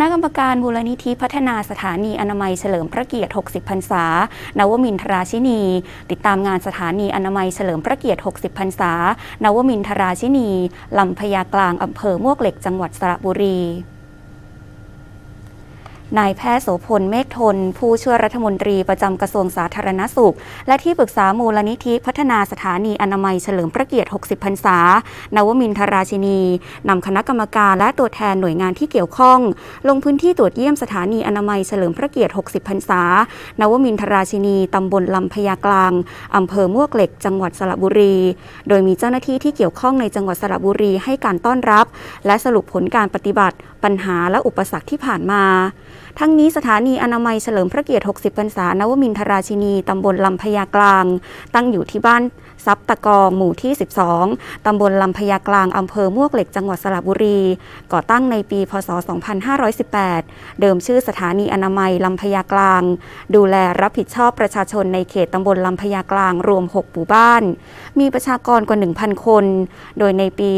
ณะกรรมการมูลนิธิพัฒนาสถานีอนามัยเฉลิมพระเกียรติ 60 พรรษา นวมินทราชินี ติดตามงานสถานีอนามัยเฉลิมพระเกียรติ 60 พรรษา นวมินทราชินี ลำพญากลางอำเภอมวกเหล็กจังหวัดสระบุรี นายแพทย์โสพลเมฆทน ผู้ช่วยรัฐมนตรีประจำกระทรวงสาธารณสุข และที่ปรึกษามูลนิธิพัฒนาสถานีอนามัยเฉลิมพระเกียรติ 60 พรรษา นวมินทราชินีนำคณะกรรมการและตัวแทนหน่วยงานที่เกี่ยวข้อง ลงพื้นที่ตรวจเยี่ยมสถานีอนามัยเฉลิมพระเกียรติ 60 พรรษา นวมินทราชินีตำบลลำพญากลางอำเภอมวกเหล็ก จังหวัดสระบุรี โดยมีเจ้าหน้าที่ที่เกี่ยวข้องในจังหวัดสระบุรีให้การต้อนรับ และสรุปผลการปฏิบัติ ปัญหาและอุปสรรคที่ผ่านมาทั้งนี้สถานีอนามัยเฉลิมพระเกียรติ 60 พรรษานวมินทราชินี ตำบลลำพญากลาง ตั้งอยู่ที่บ้านซับตะกองหมู่ที่ 12 ตำบลลำพญากลาง อำเภอมวกเหล็ก จังหวัดสระบุรี ก่อตั้งในปี พศ 2518 เดิมชื่อสถานีอนามัยลำพญากลาง ดูแลรับผิดชอบประชาชนในเขตตำบลลำพญากลางรวม 6 หมู่บ้าน มีประชากรกว่า 1,000 คน โดยในปี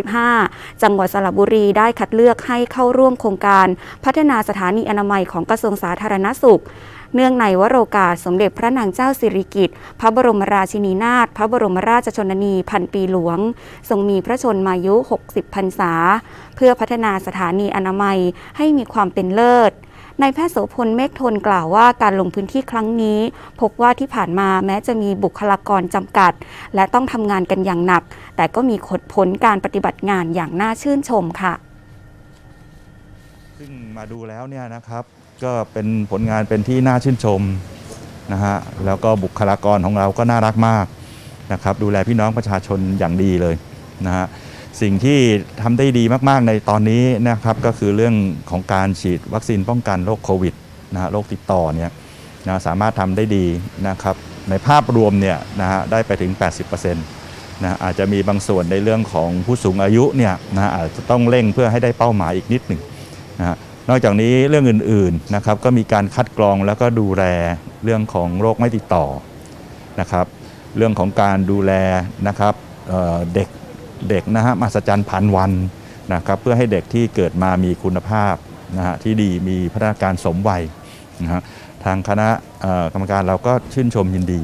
2535 จังหวัดสระบุรีได้คัดเลือกให้เข้าร่วมโครงการพัฒนาสถานีอนามัยของกระทรวงสาธารณสุข เนื่องในวโรกาสสมเด็จพระนางเจ้าสิริกิติ์พระบรมราชินีนาถพระบรมราชชนนีพันปีหลวง ทรงมีพระชนมายุ 60 พรรษา เพื่อพัฒนาสถานีอนามัยให้มีความเป็นเลิศนายแพทย์โสพลเมฆทนกล่าวว่าการลงพื้นที่ครั้งนี้ พบว่าที่ผ่านมาแม้จะมีบุคลากรจำกัด และต้องทำงานกันอย่างหนัก แต่ก็มีผลการปฏิบัติงานอย่างน่าชื่นชมค่ะ ซึ่งมาดูแล้วเนี่ยนะครับก็เป็นผลงานเป็นที่น่าชื่นชมนะฮะแล้วก็บุคลากรของเราก็น่ารักมากนะครับดูแลพี่น้องประชาชนอย่างดีเลยนะฮะสิ่งที่ทำได้ดีมากๆในตอนนี้นะครับก็คือเรื่องของการฉีดวัคซีนป้องกันโรคโควิดนะฮะโรคติดต่อเนี่ยนะสามารถทำได้ดีนะครับในภาพรวมเนี่ยนะฮะได้ไปถึง 80%นะอาจจะมีบางส่วนในเรื่องของผู้สูงอายุเนี่ยนะอาจจะต้องเร่งเพื่อให้ได้เป้าหมายอีกนิดหนึ่ง นะฮะนอกจากนี้เรื่องอื่นๆนะครับก็มีการคัดกรองแล้วก็ดูแลเรื่องของโรคไม่ติดต่อนะครับเรื่องของการดูแลนะครับเเด็กเด็กนะฮะมหัศจรรย์พันวันนะครับเพื่อให้เด็กที่เกิดมามีคุณภาพนะฮะที่ดีมีพัฒนาการสมวัยนะฮะทางคณะกรรมการเราก็ชื่นชมยินดี